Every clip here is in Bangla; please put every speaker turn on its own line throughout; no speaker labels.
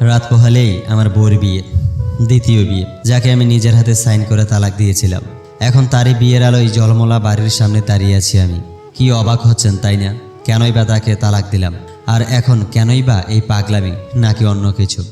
রাত পোহালেই আমার বোর বিয়ে, দ্বিতীয় বিয়ে, যাকে আমি নিজের হাতে সাইন করে তালাক দিয়েছিলাম। এখন তারই বিয়ের আলোয় জলমলা বাড়ির সামনে দাঁড়িয়ে আছি আমি। কি অবাক হচ্ছেন, তাই না? কেনই বা তাকে তালাক দিলাম? আর এখন কেনই বা এই পাগলামি, নাকি অন্য কিছু?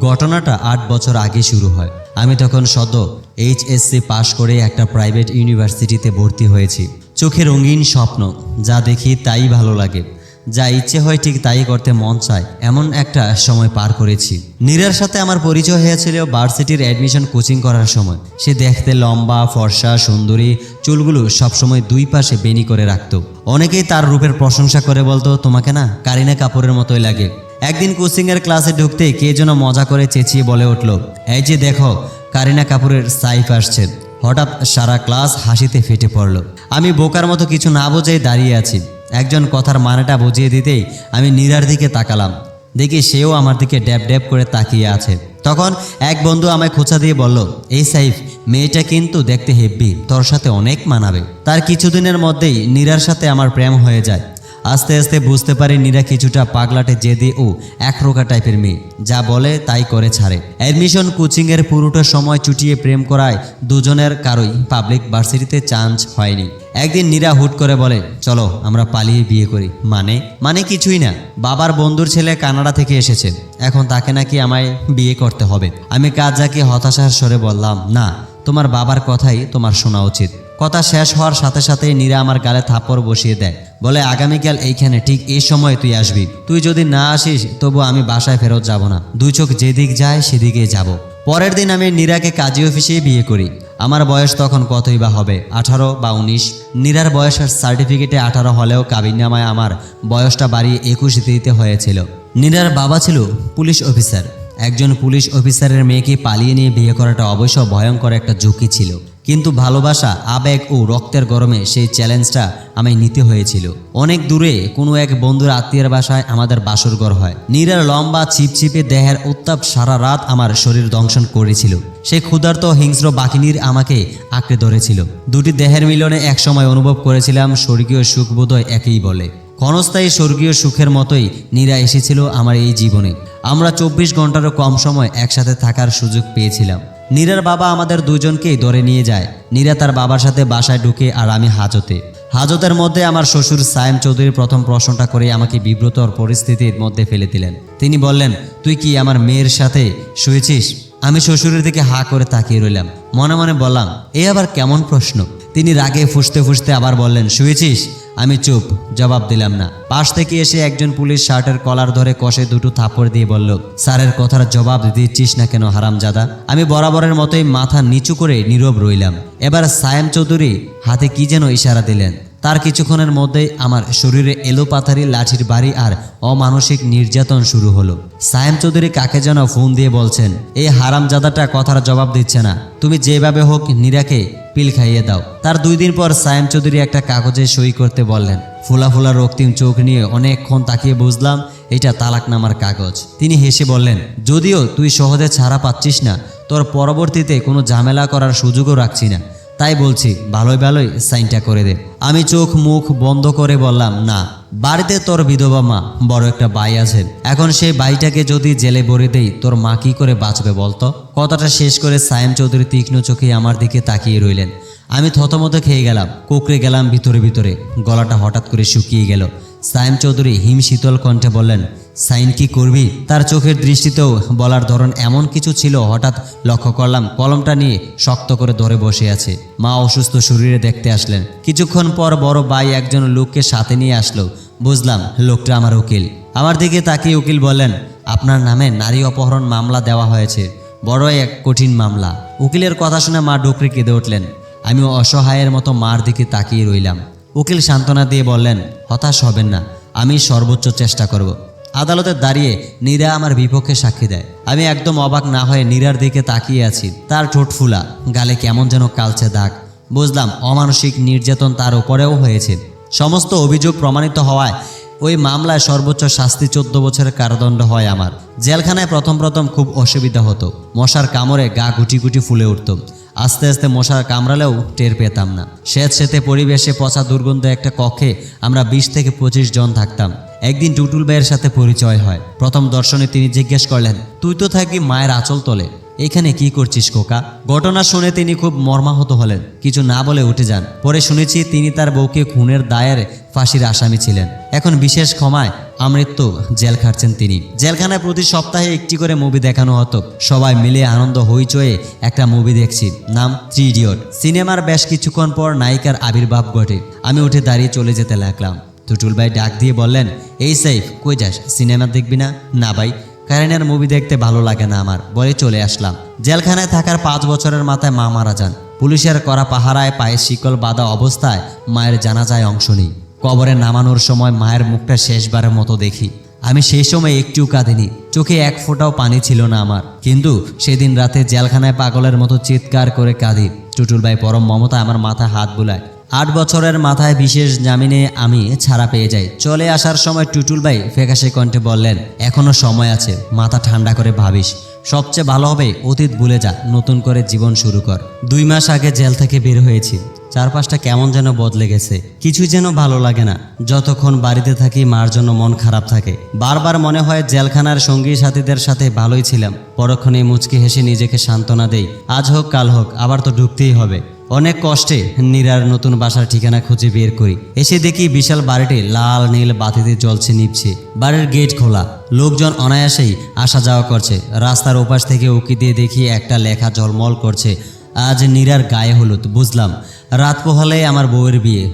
ঘটনাটা আট বছর আগে শুরু হয়। আমি তখন সদ্য এইচএসসি পাশ করে একটা প্রাইভেট ইউনিভার্সিটিতে ভর্তি হয়েছি। চোখে রঙিন স্বপ্ন, যা দেখি তাই ভালো লাগে। যা ইচ্ছে হয় ঠিক তাই করতে মন চায়, এমন একটা সময় পার করেছি। নীরার সাথে আমার পরিচয় হয়েছিল ভার্সিটির অ্যাডমিশন কোচিং করার সময়। সে দেখতে লম্বা, ফর্সা, সুন্দরী, চুলগুলো সবসময় দুই পাশে বেনি করে রাখত। অনেকেই তার রূপের প্রশংসা করে বলতো, তোমাকে না কারিনা কাপুরের মতোই লাগে। একদিন কোচিংয়ের ক্লাসে ঢুকতে কে যেন মজা করে চেঁচিয়ে বলে উঠল, এই যে দেখো, কারিনা কাপুরের সাইফ আসছে। হঠাৎ সারা ক্লাস হাসিতে ফেটে পড়ল। আমি বোকার মতো কিছু না বোঝাই দাঁড়িয়ে আছি। একজন কথার মানেটা বুঝিয়ে দিতেই আমি নীরার দিকে তাকালাম। দেখি সেও আমার দিকে ড্যাব ড্যাব করে তাকিয়ে আছে। তখন এক বন্ধু আমায় খোঁচা দিয়ে বলল, এই সাইফ, মেয়েটা কিন্তু দেখতে হেব্বি, তোর সাথে অনেক মানাবে। তার কিছুদিনের মধ্যেই নীরার সাথে আমার প্রেম হয়ে যায়। আস্তে আস্তে বুঝতে পারি নীরা কিছুটা পাগলাটে জেদি ও একরোকা টাইপের মেয়ে। যা বলে তাই করে ছাড়ে। অ্যাডমিশন কোচিংয়ের পুরোটা সময় চুটিয়ে প্রেম করায় দুজনের কারোই পাবলিক ভার্সিটিতে চান্স হয়নি। একদিন নীরা হুট করে বলে, চলো, আমরা পালিয়ে বিয়ে করি। মানে? মানে কিছুই না। বাবার বন্ধুর ছেলে কানাডা থেকে এসেছে। এখন তাকে নাকি আমায় বিয়ে করতে হবে। আমি কাজ যাকে হতাশার স্বরে বললাম, না, তোমার বাবার কথাই তোমার শোনা উচিত। কথা শেষ হওয়ার সাথে সাথে নীরা আমার গালে থাপ্পড় বসিয়ে দেয়। বলে, আগামীকাল এইখানে ঠিক এই সময় তুই আসবি। তুই যদি না আসিস, তবু আমি বাসায় ফেরত যাব না। দুই চোখ যেদিক যায় সেদিকে যাব। পরের দিন আমি নীরাকে কাজী অফিসেই বিয়ে করি। আমার বয়স তখন কতই বা হবে? আঠারো বা উনিশ। নীরার বয়সের সার্টিফিকেটে আঠারো হলেও কাবিননামায় আমার বয়সটা বাড়িয়ে একুশ দিতে হয়েছিল। নীরার বাবা ছিল পুলিশ অফিসার। একজন পুলিশ অফিসারের মেয়েকে পালিয়ে নিয়ে বিয়ে করাটা অবশ্য ভয়ঙ্কর একটা ঝুঁকি ছিল। কিন্তু ভালোবাসা, আবেগ ও রক্তের গরমে সেই চ্যালেঞ্জটা আমায় নিতে হয়েছিল। অনেক দূরে কোনো এক বন্ধুর আত্মীয়ের বাসায় আমাদের বাসরঘর হয়। নীরার লম্বা ছিপছিপে দেহের উত্তাপ সারা রাত আমার শরীর দংশন করেছিল। সেই ক্ষুধার্ত হিংস্র বাকিনীর আমাকে আঁকড়ে ধরেছিল। দুটি দেহের মিলনে একসময় অনুভব করেছিলাম স্বর্গীয় সুখবোধয় একই বলে। ক্ষণস্থায়ী স্বর্গীয় সুখের মতোই নীরা এসেছিল আমার এই জীবনে। আমরা চব্বিশ ঘন্টারও কম সময় একসাথে থাকার সুযোগ পেয়েছিলাম। নীরার বাবা আমাদের দুজনকেই ধরে নিয়ে যায়। নীরা তার বাবার সাথে বাসায় ঢুকে আর আমি হাজতে। হাজতের মধ্যে আমার শ্বশুর সায়েম চৌধুরীর প্রথম প্রশ্নটা করে আমাকে বিব্রতর পরিস্থিতির মধ্যে ফেলে দিলেন। তিনি বললেন, তুই কি আমার মেয়ের সাথে শুয়েছিস? আমি শ্বশুরের দিকে হা করে তাকিয়ে রইলাম। মনে মনে বললাম, এ আবার কেমন প্রশ্ন? তিনি রাগে ফুসতে ফুসতে আবার বললেন, শুয়েছিস? আমি চুপ, জবাব দিলাম না। পাশ থেকে এসে একজন পুলিশ শার্টের কলার ধরে কষে দুটো থাপড় দিয়ে বলল, স্যারের কথার জবাব দিচ্ছিস না কেন হারামজাদা? আমি বরাবরের মতোই মাথা নিচু করে নীরব রইলাম। এবার সায়েম চৌধুরী হাতে কি যেন ইশারা দিলেন। তার কিছুক্ষণের মধ্যেই আমার শরীরে এলোপাথারি লাঠির বাড়ি আর অমানসিক নির্যাতন শুরু হলো। সায়েম চৌধুরী কাকে যেন ফোন দিয়ে বলছেন, এই হারামজাদাটা কথার জবাব দিচ্ছে না। তুমি যেভাবে হোক নীরাকে পিল খাইয়ে দাও। তার দুই দিন পর সায়েম চৌধুরী একটা কাগজে সই করতে বললেন, ফোলা ফোলা রক্তিম চোখ নিয়ে অনেকক্ষণ তাকিয়ে বুঝলাম এটা তালাকনামার কাগজ। তিনি হেসে বললেন, যদিও তুই সহজে ছাড়া পাচ্ছিস না, তোর পরবর্তীতে কোনো ঝামেলা করার সুযোগও রাখছি না। তাই বলছি, ভালোই ভালোই সাইনটা করে দে। আমি চোখ মুখ বন্ধ করে বললাম, না, বাড়িতে তোর বিধবা মা, বড় একটা বাই আছে এখন সেই বাইটাকে যদি জেলে ভরে দেই, তোর মা কি করে বাঁচবে বলতো? কথাটা শেষ করে সায়েম চৌধুরী তীক্ষ্ণ চোখে আমার দিকে তাকিয়ে রইলেন। আমি থতমত খেয়ে গেলাম, কুকড়ে গেলাম ভিতরে ভিতরে। গলাটা হঠাৎ করে শুকিয়ে গেল। সায়েম চৌধুরী হিম শীতল কণ্ঠে বললেন সাইন কি করবি? তার চোখের দৃষ্টিতেও বলার ধরন এমন কিছু ছিল, হঠাৎ লক্ষ্য করলাম কলমটা নিয়ে শক্ত করে ধরে বসে আছে। মা অসুস্থ শরীরে দেখতে আসলেন। কিছুক্ষণ পর বড় ভাই একজন লোককে সাথে নিয়ে আসলো। বুঝলাম, লোকটা আমার উকিল। আমার দিকে তাকিয়ে উকিল বললেন, আপনার নামে নারী অপহরণ মামলা দেওয়া হয়েছে। বড় এক কঠিন মামলা। উকিলের কথা শুনে মা ডুকরে কেঁদে উঠলেন। আমি অসহায়ের মতো মার দিকে তাকিয়ে রইলাম। উকিল সান্ত্বনা দিয়ে বললেন, হতাশ হবেন না। আমি সর্বোচ্চ চেষ্টা করব। আদালতে দাঁড়িয়ে নীরা আমার বিপক্ষে সাক্ষী দেয়। আমি একদম অবাক না হয়ে নীরার দিকে তাকিয়ে আছি। তার ঠোঁট ফুলা, গালে কেমন যেন কালচে দাগ। বুঝলাম, অমানসিক নির্যাতন তার উপরেও হয়েছে। সমস্ত অভিযোগ প্রমাণিত হওয়ায় ওই মামলায় সর্বোচ্চ শাস্তি চোদ্দ বছরের কারাদণ্ড হয় আমার। জেলখানায় প্রথম প্রথম খুব অসুবিধা হতো। মশার কামড়ে গা গুটি গুটি ফুলে উঠত। আস্তে আস্তে মশার কামড়ালেও টের পেতাম না। স্বেত সেতে পরিবেশে পচা দুর্গন্ধ একটা কক্ষে আমরা বিশ থেকে পঁচিশ জন থাকতাম। একদিন টুটুল ভাইয়ের সাথে পরিচয় হয়। প্রথম দর্শনে তিনি জিজ্ঞেস করলেন, তুই তো থাকবি মায়ের আঁচল তলে। এখানে কি করছিস কোকা ঘটনা শুনে তিনি খুব মর্মাহত হলেন। কিছু না বলে উঠে যান। পরে শুনেছি তিনি তার বউকে খুনের দায়ের ফাঁসির আসামি ছিলেন। এখন বিশেষ ক্ষমায় আমৃত্যু জেল খাটছেন তিনি। জেলখানায় প্রতি সপ্তাহে একটি করে মুভি দেখানো হতো। সবাই মিলে আনন্দ হইচয়ে একটা মুভি দেখছি। নাম থ্রি ইডিয়ট। সিনেমার বেশ কিছুক্ষণ পর নায়িকার আবির্ভাব ঘটে। আমি উঠে দাঁড়িয়ে চলে যেতে লাগলাম। টুটুল ভাই ডাক দিয়ে বললেন, এই সাইফ, কই যাস? সিনেমা দেখবি না? না ভাই, কারেনের মুভি দেখতে ভালো লাগে না আমার। বলে চলে আসলাম। জেলখানায় থাকার পাঁচ বছরের মাথায় মা মারা যান। পুলিশের করা পাহারায় পায়ে শিকল বাঁধা অবস্থায় মায়ের জানাজায় অংশ নেই। কবরে নামানোর সময় মায়ের মুখটা শেষবারের মতো দেখি। আমি সেই সময় একটিও কাঁদিনি। চোখে এক ফোঁটাও পানি ছিল না আমার। কিন্তু সেদিন রাতে জেলখানায় পাগলের মতো চিৎকার করে কাঁদি। টুটুল ভাই পরম মমতা আমার মাথায় হাত বুলায়। আট বছরের মাথায় বিশেষ জামিনে আমি ছাড়া পেয়ে যাই। চলে আসার সময় টুটুল ভাই ফেকাশে কণ্ঠে বললেন, এখনও সময় আছে, মাথা ঠান্ডা করে ভাবিস। সবচেয়ে ভালো হবে, অতীত ভুলে যা, নতুন করে জীবন শুরু কর। দুই মাস আগে জেল থেকে বের হয়েছি। চারপাশটা কেমন যেন বদলে গেছে। কিছুই যেন ভালো লাগে না। যতক্ষণ বাড়িতে থাকি, মার জন্য মন খারাপ থাকে। বারবার মনে হয় জেলখানার সঙ্গী সাথীদের সাথে ভালোই ছিলাম। পরক্ষণে মুচকি হেসে নিজেকে সান্ত্বনা দেই। আজ হোক, কাল হোক, আবার তো ঢুকতেই হবে। অনেক কষ্টে নীরার নতুন বাসার ঠিকানা খুঁজে বের করি। এসে দেখি বিশাল বাড়িটি লাল নীল বাতিতে জ্বলছে নিপছে। বাড়ির গেট খোলা। লোকজন অনায়াসেই আসা যাওয়া করছে। রাস্তার ওপাশ থেকে উকি দিয়ে দেখি একটা লেখা ঝলমল করছে। আজ নীরার গায়ে হলুদ, বুঝলাম। রাত পোহালে আমার বউয়ের বিয়ে,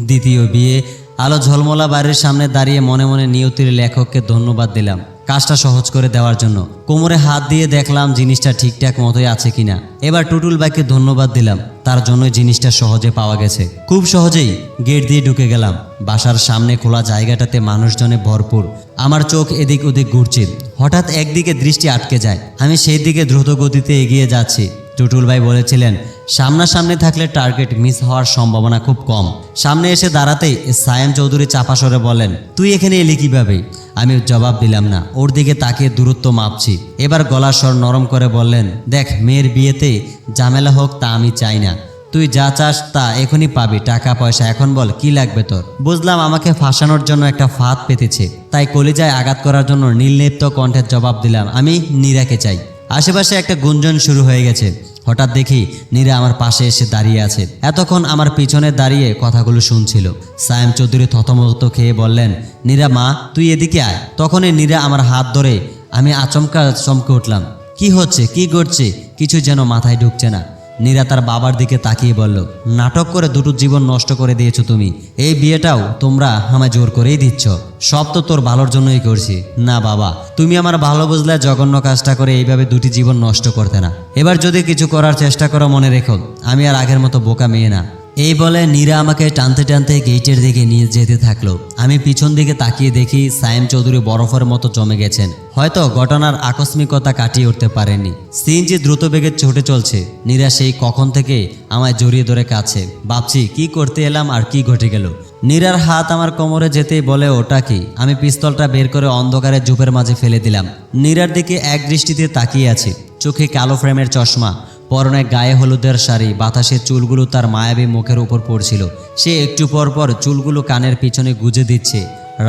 দ্বিতীয় বিয়ে। আলো ঝলমলা বাড়ির সামনে দাঁড়িয়ে মনে মনে নিয়তির লেখককে ধন্যবাদ দিলাম। কাজটা সহজ করে দেওয়ার জন্য। কোমরে হাত দিয়ে দেখলাম জিনিসটা ঠিকঠাক মতোই আছে কিনা। এবার টুটুল ভাইকে ধন্যবাদ দিলাম। তার জন্য জিনিসটা সহজে পাওয়া গেছে। খুব সহজেই গেট দিয়ে ঢুকে গেলাম। বাসার সামনে খোলা জায়গাটাতে মানুষজনে ভরপুর। আমার চোখ এদিক ওদিক ঘুরছে। হঠাৎ একদিকে দৃষ্টি আটকে যায়। আমি সেই দিকে দ্রুত গতিতে এগিয়ে যাচ্ছি। টুটুল ভাই বলেছিলেন, সামনাসামনি থাকলে টার্গেট মিস হওয়ার সম্ভাবনা খুব কম। সামনে এসে দাঁড়াতেই সায়েম চৌধুরী চাপাসরে বলেন, তুই এখানে এলি কীভাবে? আমি জবাব দিলাম না, ওর দিকে তাকিয়ে দূরত্ব মাপছি। এবার গলার স্বর নরম করে বললেন, দেখ, মেয়ের বিয়েতে ঝামেলা হোক তা আমি চাই না। তুই যা চাস তা এখনই পাবি, টাকা, পয়সা, এখন বল, কি লাগবে তোর? বুঝলাম আমাকে ফাঁসানোর জন্য একটা ফাঁদ পেতেছে, তাই কলিজায় আঘাত করার জন্য নীলনেপ্ত কণ্ঠের জবাব দিলাম, আমি নীরাকে চাই। আশেপাশে একটা গুঞ্জন শুরু হয়ে গেছে হঠাৎ দেখি নীরা আমার পাশে এসে দাঁড়িয়ে আছে। এতক্ষণ আমার পিছনে দাঁড়িয়ে কথাগুলো শুনছিল। সায়েম চৌধুরী থতমত খেয়ে বললেন, নীরা মা, তুই এদিকে আয়। তখনই নীরা আমার হাত ধরে আমি আচমকা চমকে উঠলাম। কি হচ্ছে? কি করছে কিছু যেন মাথায় ঢুকছে না। নীরা তার বাবার দিকে তাকিয়ে বলল, নাটক করে দুটো জীবন নষ্ট করে দিয়েছ তুমি। এই বিয়েটাও তোমরা আমায় জোর করেই দিচ্ছ। সব তো তোর ভালোর জন্যই করছি। না বাবা, তুমি আমার ভালো বুঝলে জঘন্য কাজটা করে এইভাবে দুটি জীবন নষ্ট করতে না। এবার যদি কিছু করার চেষ্টা করো মনে রেখো, আমি আর আগের মতো বোকা মেয়ে না। এই বলে নীরা আমাকে টানতে টানতে গেটের দিকে নিয়ে যেতে থাকল। আমি পিছন দিকে তাকিয়ে দেখি সায়েম চৌধুরী বরফের মতো জমে গেছেন। হয়তো ঘটনার আকস্মিকতা কাটিয়ে উঠতে পারেনি সিএনজি দ্রুত বেগে ছুটে চলছে। নীরা সেই কখন থেকে আমায় জড়িয়ে ধরে কাছে ভাবছি, কি করতে এলাম আর কি ঘটে গেল? নীরার হাত আমার কোমরে যেতেই বলে, ওটা কি? আমি পিস্তলটা বের করে অন্ধকারে জুপের মাঝে ফেলে দিলাম। নীরার দিকে এক দৃষ্টিতে তাকিয়ে আছি। চোখে কালো ফ্রেমের চশমা। পরনে গায়ে হলুদের শাড়ি, বাতাসে চুলগুলো তার মায়াবী মুখের উপর পড়ছিল। সে একটু পর পর চুলগুলো কানের পিছনে গুজে দিচ্ছে।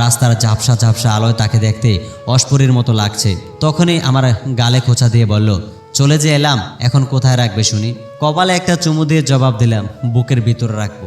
রাস্তার ঝাপসা ঝাপসা আলোয় তাকে দেখতে অস্পরীর মতো লাগছে। তখনই আমার গালে খোঁচা দিয়ে বলল, চলে যে এলাম, এখন কোথায় রাখবে শুনি? কপালে একটা চুমু দিয়ে জবাব দিলাম, বুকের ভিতরে রাখব।